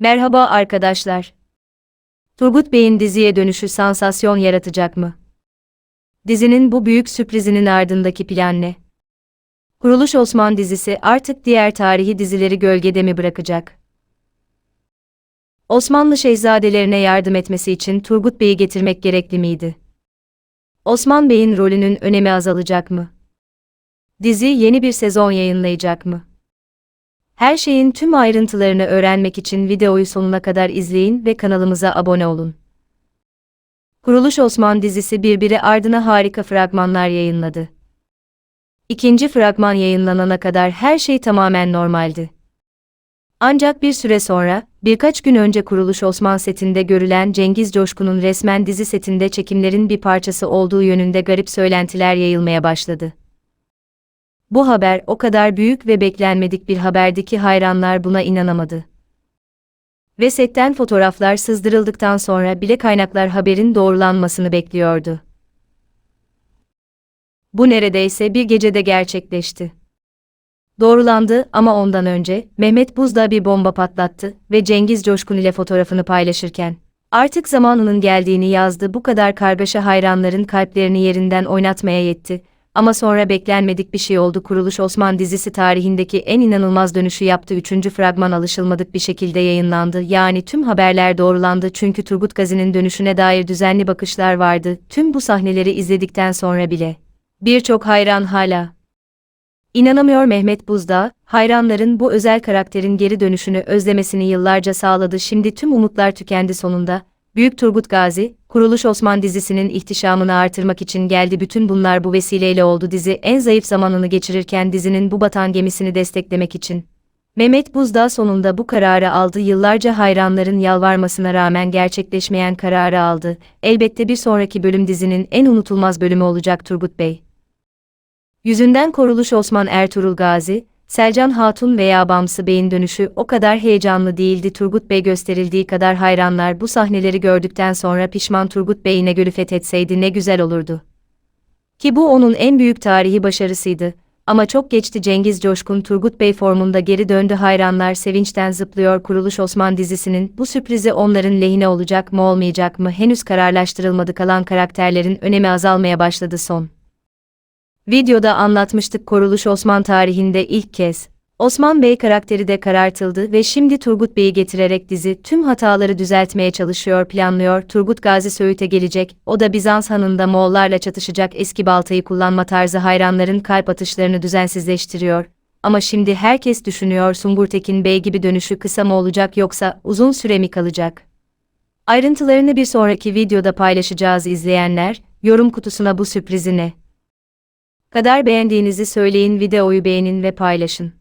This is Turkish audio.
Merhaba arkadaşlar. Turgut Bey'in diziye dönüşü sansasyon yaratacak mı? Dizinin bu büyük sürprizinin ardındaki plan ne? Kuruluş Osman dizisi artık diğer tarihi dizileri gölgede mi bırakacak? Osmanlı şehzadelerine yardım etmesi için Turgut Bey'i getirmek gerekli miydi? Osman Bey'in rolünün önemi azalacak mı? Dizi yeni bir sezon yayınlayacak mı? Her şeyin tüm ayrıntılarını öğrenmek için videoyu sonuna kadar izleyin ve kanalımıza abone olun. Kuruluş Osman dizisi birbiri ardına harika fragmanlar yayınladı. İkinci fragman yayınlanana kadar her şey tamamen normaldi. Ancak bir süre sonra, birkaç gün önce Kuruluş Osman setinde görülen Cengiz Coşkun'un resmen dizi setinde çekimlerin bir parçası olduğu yönünde garip söylentiler yayılmaya başladı. Bu haber o kadar büyük ve beklenmedik bir haberdi ki hayranlar buna inanamadı. Ve setten fotoğraflar sızdırıldıktan sonra bile kaynaklar haberin doğrulanmasını bekliyordu. Bu neredeyse bir gecede gerçekleşti. Doğrulandı ama ondan önce Mehmet Buzdağ bir bomba patlattı ve Cengiz Coşkun ile fotoğrafını paylaşırken artık zamanının geldiğini yazdı. Bu kadar kargaşa hayranların kalplerini yerinden oynatmaya yetti. Ama sonra beklenmedik bir şey oldu. Kuruluş Osman dizisi tarihindeki en inanılmaz dönüşü yaptı. Üçüncü fragman alışılmadık bir şekilde yayınlandı. Yani tüm haberler doğrulandı çünkü Turgut Gazi'nin dönüşüne dair düzenli bakışlar vardı. Tüm bu sahneleri izledikten sonra bile. Birçok hayran hala. İnanamıyor Mehmet Buzdağ, hayranların bu özel karakterin geri dönüşünü özlemesini yıllarca sağladı. Şimdi tüm umutlar tükendi sonunda. Büyük Turgut Gazi, Kuruluş Osman dizisinin ihtişamını artırmak için geldi. Bütün bunlar bu vesileyle oldu. Dizi en zayıf zamanını geçirirken dizinin bu batan gemisini desteklemek için. Mehmet Buzdağ sonunda bu kararı aldı. Yıllarca hayranların yalvarmasına rağmen gerçekleşmeyen kararı aldı. Elbette bir sonraki bölüm dizinin en unutulmaz bölümü olacak Turgut Bey. Yüzünden Koruluş Osman Ertuğrul Gazi, Selcan Hatun veya Bamsı Bey'in dönüşü o kadar heyecanlı değildi. Turgut Bey gösterildiği kadar hayranlar bu sahneleri gördükten sonra pişman Turgut Bey İnegöl'ü fethetseydi ne güzel olurdu. Ki bu onun en büyük tarihi başarısıydı. Ama çok geçti Cengiz Coşkun Turgut Bey formunda geri döndü hayranlar sevinçten zıplıyor Kuruluş Osman dizisinin bu sürprizi onların lehine olacak mı olmayacak mı henüz kararlaştırılmadı kalan karakterlerin önemi azalmaya başladı son. Videoda anlatmıştık Koruluş Osman tarihinde ilk kez. Osman Bey karakteri de karartıldı ve şimdi Turgut Bey'i getirerek dizi tüm hataları düzeltmeye çalışıyor planlıyor. Turgut Gazi Söğüt'e gelecek, o da Bizans Hanı'nda Moğollarla çatışacak eski baltayı kullanma tarzı hayranların kalp atışlarını düzensizleştiriyor. Ama şimdi herkes düşünüyor Sungur Tekin Bey gibi dönüşü kısa mı olacak yoksa uzun süre mi kalacak? Ayrıntılarını bir sonraki videoda paylaşacağız izleyenler, yorum kutusuna bu sürprizi ne? Kadar beğendiğinizi söyleyin videoyu beğenin ve paylaşın.